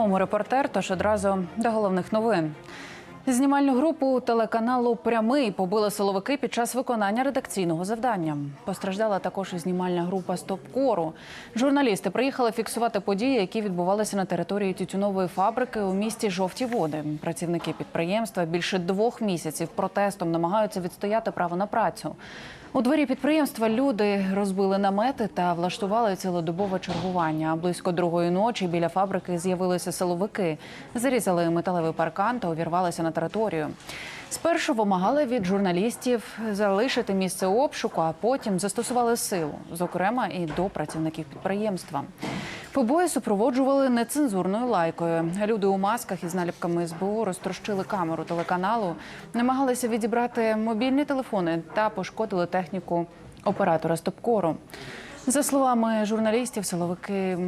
На прямому репортер, тож одразу до головних новин. Знімальну групу телеканалу Прямий побили силовики під час виконання редакційного завдання. Постраждала також і знімальна група Стопкору. Журналісти приїхали фіксувати події, які відбувалися на території тютюнової фабрики у місті Жовті Води. Працівники підприємства більше двох місяців протестом намагаються відстояти право на працю. У дворі підприємства люди розбили намети та влаштували цілодобове чергування. Близько другої ночі біля фабрики з'явилися силовики, зарізали металевий паркан та увірвалися на територію. Спершу вимагали від журналістів залишити місце обшуку, а потім застосували силу, зокрема і до працівників підприємства. Побої супроводжували нецензурною лайкою. Люди у масках із наліпками СБУ розтрощили камеру телеканалу, намагалися відібрати мобільні телефони та пошкодили техніку оператора стопкору. За словами журналістів, силовики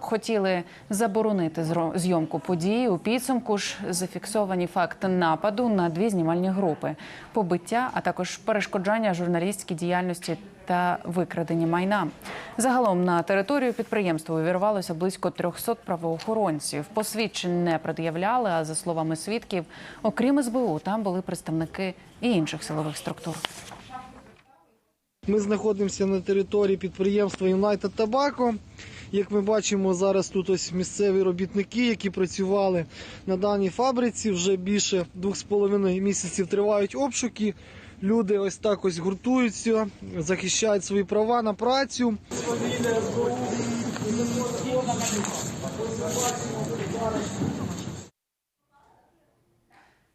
хотіли заборонити зйомку події. У підсумку ж зафіксовані факти нападу на дві знімальні групи, побиття, а також перешкоджання журналістській діяльності та викрадення майна. Загалом на територію підприємства увірвалося близько 300 правоохоронців. Посвідчень не пред'являли. А за словами свідків, окрім СБУ, там були представники і інших силових структур. Ми знаходимося на території підприємства United Tobacco. Як ми бачимо, зараз тут ось місцеві робітники, які працювали на даній фабриці, вже більше двох з половиною місяців тривають обшуки. Люди ось так ось гуртуються, захищають свої права на працю.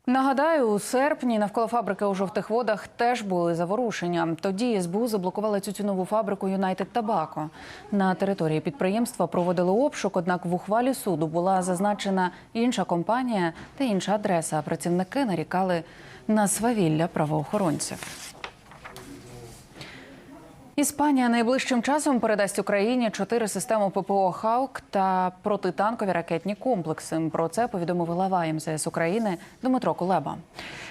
Нагадаю, у серпні навколо фабрики у жовтих водах теж були заворушення. Тоді СБУ заблокували тютюнову фабрику Юнайтед Табако. На території підприємства проводили обшук, однак в ухвалі суду була зазначена інша компанія та інша адреса. Працівники нарікали на свавілля правоохоронців. Іспанія найближчим часом передасть Україні чотири системи ППО «Хаук» та протитанкові ракетні комплекси. Про це повідомив глава МЗС України Дмитро Кулеба.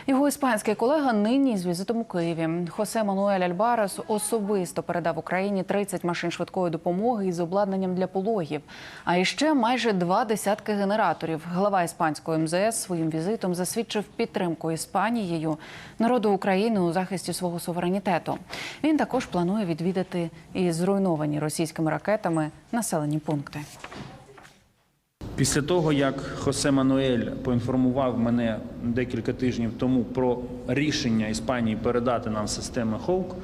Його іспанський колега нині з візитом у Києві. Хосе Мануель Альбарес особисто передав Україні 30 машин швидкої допомоги із обладнанням для пологів. А іще майже два десятки генераторів. Глава іспанського МЗС своїм візитом засвідчив підтримку Іспанією народу України у захисті свого суверенітету. Він також планує відвідати і зруйновані російськими ракетами населені пункти. Після того, як Хосе Мануель поінформував мене декілька тижнів тому про рішення Іспанії передати нам системи Хоук,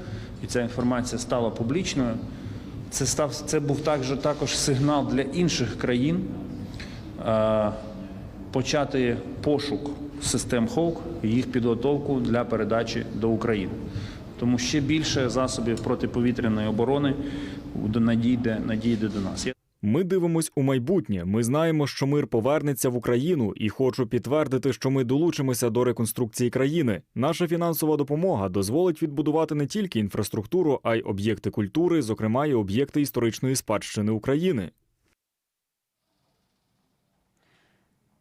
і ця інформація стала публічною, це став це був також, також сигнал для інших країн е, почати пошук систем Хоук і їх підготовку для передачі до України. Тому ще більше засобів протиповітряної оборони надійде, надійде до нас. Ми дивимось у майбутнє. Ми знаємо, що мир повернеться в Україну, і хочу підтвердити, що ми долучимося до реконструкції країни. Наша фінансова допомога дозволить відбудувати не тільки інфраструктуру, а й об'єкти культури, зокрема й об'єкти історичної спадщини України.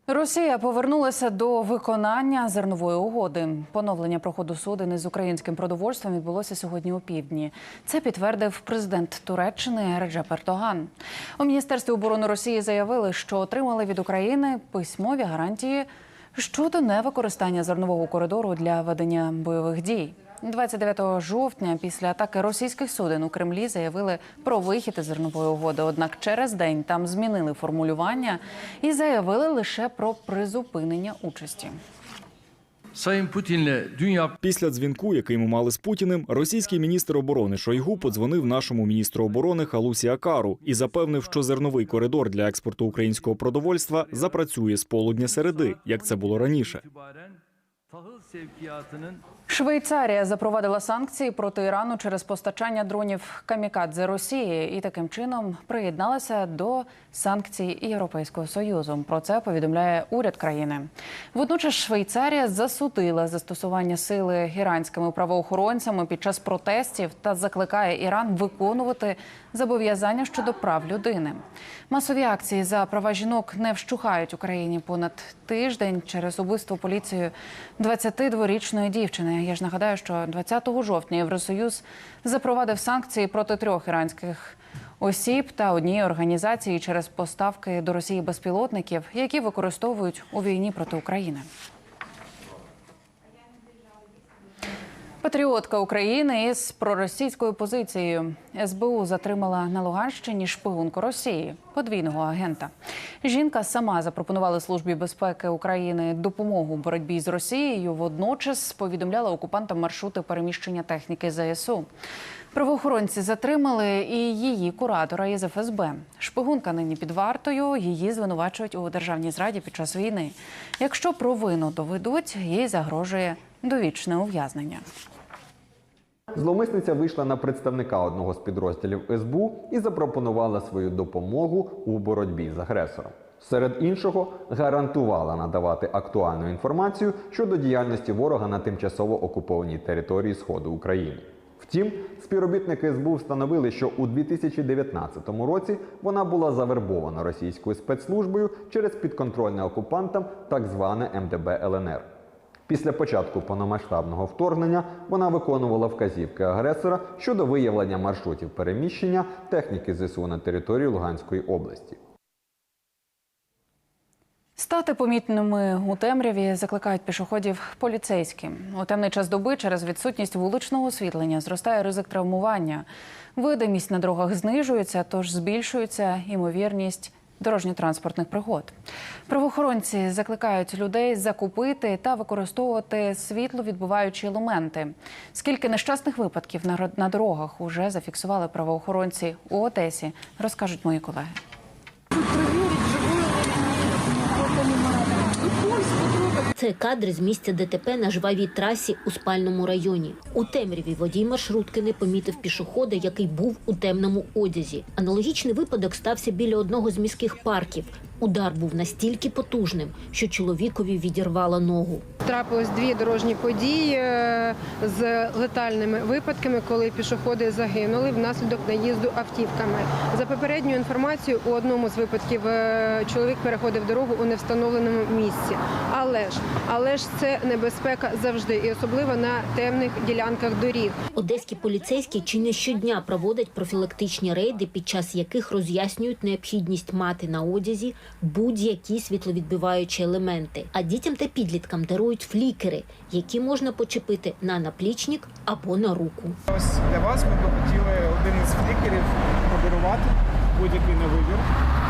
Росія повернулася до виконання зернової угоди. Поновлення проходу суден із українським продовольством відбулося сьогодні у півдні. Це підтвердив президент Туреччини Реджеп Ертоган. У міністерстві оборони Росії заявили, що отримали від України письмові гарантії щодо невикористання зернового коридору для ведення бойових дій. 29 жовтня після атаки російських суден у Кремлі заявили про вихід із зернової угоди. Однак через день там змінили формулювання і заявили лише про призупинення участі. Putin'le dün Після дзвінку, який ми мали з Путіним, російський міністр оборони Шойгу подзвонив нашому міністру оборони Халусі Акару і запевнив, що зерновий коридор для експорту українського продовольства запрацює з полудня середи, як це було раніше. Швейцарія запровадила санкції проти Ірану через постачання дронів камікадзе Росії і таким чином приєдналася до санкцій Європейського союзу. Про це повідомляє уряд країни. Водночас Швейцарія засудила застосування сили іранськими правоохоронцями під час протестів та закликає Іран виконувати зобов'язання щодо прав людини. Масові акції за права жінок не вщухають Україні понад тиждень через убивство поліцією 22-річної дівчини. Я ж нагадаю, що 20 жовтня Євросоюз запровадив санкції проти трьох іранських осіб та однієї організації через поставки до Росії безпілотників, які використовують у війні проти України. Патріотка України із проросійською позицією СБУ затримала на Луганщині шпигунку Росії, подвійного агента. Жінка сама запропонувала службі безпеки України допомогу у боротьбі з Росією. Водночас повідомляла окупантам маршрути переміщення техніки ЗСУ. Правоохоронці затримали і її куратора із ФСБ. Шпигунка нині під вартою. Її звинувачують у державній зраді під час війни. Якщо провину доведуть, їй загрожує довічне ув'язнення. Зловмисниця вийшла на представника одного з підрозділів СБУ і запропонувала свою допомогу у боротьбі з агресором. Серед іншого, гарантувала надавати актуальну інформацію щодо діяльності ворога на тимчасово окупованій території Сходу України. Втім, співробітники СБУ встановили, що у 2019 році вона була завербована російською спецслужбою через підконтрольне окупантам так зване МДБ ЛНР. Після початку повномасштабного вторгнення вона виконувала вказівки агресора щодо виявлення маршрутів переміщення техніки ЗСУ на території Луганської області. Стати помітними у темряві закликають пішоходів поліцейські. У темний час доби через відсутність вуличного освітлення зростає ризик травмування. Видимість на дорогах знижується, тож збільшується ймовірність дорожньо-транспортних пригод. Правоохоронці закликають людей закупити та використовувати світловідбиваючі елементи. Скільки нещасних випадків на дорогах уже зафіксували правоохоронці у Одесі, розкажуть мої колеги. Це кадри з місця ДТП на жвавій трасі у спальному районі. У темряві водій маршрутки не помітив пішохода, який був у темному одязі. Аналогічний випадок стався біля одного з міських парків. Удар був настільки потужним, що чоловікові відірвало ногу. Трапилось дві дорожні події е, з летальними випадками, коли пішоходи загинули внаслідок наїзду автівками. За попередньою інформацією, у одному з випадків е, чоловік переходив дорогу у невстановленому місці. Але ж, але ж це небезпека завжди, і особливо на темних ділянках доріг. Одеські поліцейські чи не щодня проводять профілактичні рейди, під час яких роз'яснюють необхідність мати на одязі будь-які світловідбиваючі елементи. А дітям та підліткам дарують флікери, які можна почепити на наплічник або на руку. Ось для вас ми б хотіли один із флікерів подарувати будь-який на вибір.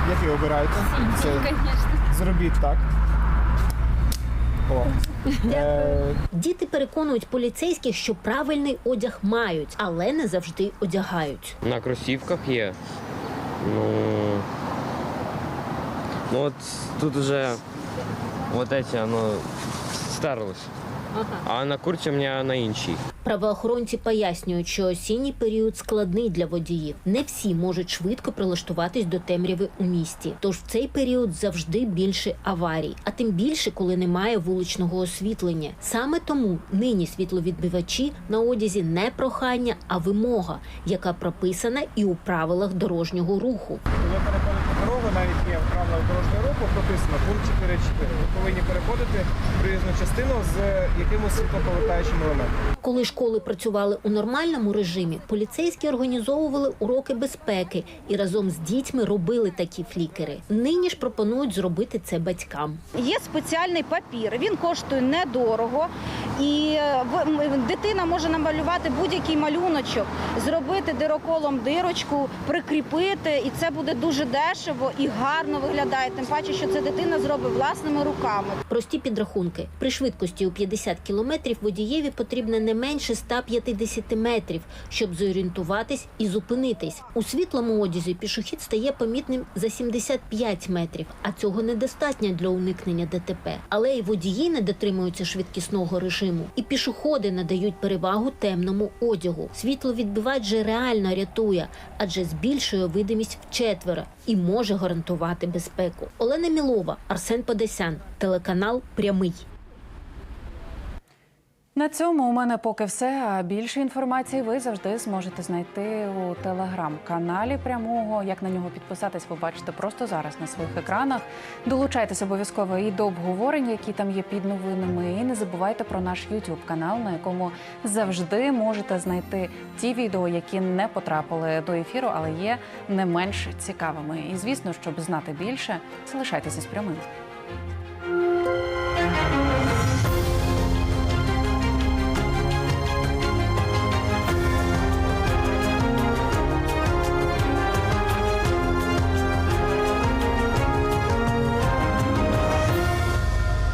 Який обираєте? Це зробіть так. О. Е, Діти переконують поліцейських, що правильний одяг мають, але не завжди одягають. На кросівках є. Ну, ну от тут уже вот эти, оно стерлось. А на курці у мене на іншій. Правоохоронці пояснюють, що осінній період складний для водіїв. Не всі можуть швидко прилаштуватись до темряви у місті. Тож в цей період завжди більше аварій, а тим більше, коли немає вуличного освітлення. Саме тому нині світловідбивачі на одязі не прохання, а вимога, яка прописана і у правилах дорожнього руху. Навіть є в правилах дорожнього руху прописано пункт 4.4. Ви повинні переходити проїзну частину з якимось світлоповертаючим елементом. Коли школи працювали у нормальному режимі, поліцейські організовували уроки безпеки і разом з дітьми робили такі флікери. Нині ж пропонують зробити це батькам. Є спеціальний папір, він коштує недорого, і е, в- дитина може намалювати будь-який малюночок, зробити дироколом дирочку, прикріпити, і це буде дуже дешево і гарно виглядає. Тим паче, що це дитина зробить власними руками. Прості підрахунки. При швидкості у 50 кілометрів водієві потрібно не менше 150 метрів, щоб зорієнтуватись і зупинитись. У світлому одязі пішохід стає помітним за 75 метрів, а цього недостатньо для уникнення ДТП. Але й водії не дотримуються швидкісного режиму, і пішоходи надають перевагу темному одягу. Світловідбивач же реально рятує, адже збільшує видимість вчетверо і може гарантувати безпеку. Олена Мілова, Арсен Подесян, телеканал Прямий. На цьому у мене поки все. А більше інформації ви завжди зможете знайти у телеграм-каналі прямого. Як на нього підписатись, ви бачите просто зараз на своїх екранах. Долучайтесь обов'язково і до обговорень, які там є під новинами. І не забувайте про наш YouTube канал, на якому завжди можете знайти ті відео, які не потрапили до ефіру, але є не менш цікавими. І звісно, щоб знати більше, залишайтеся з прямим.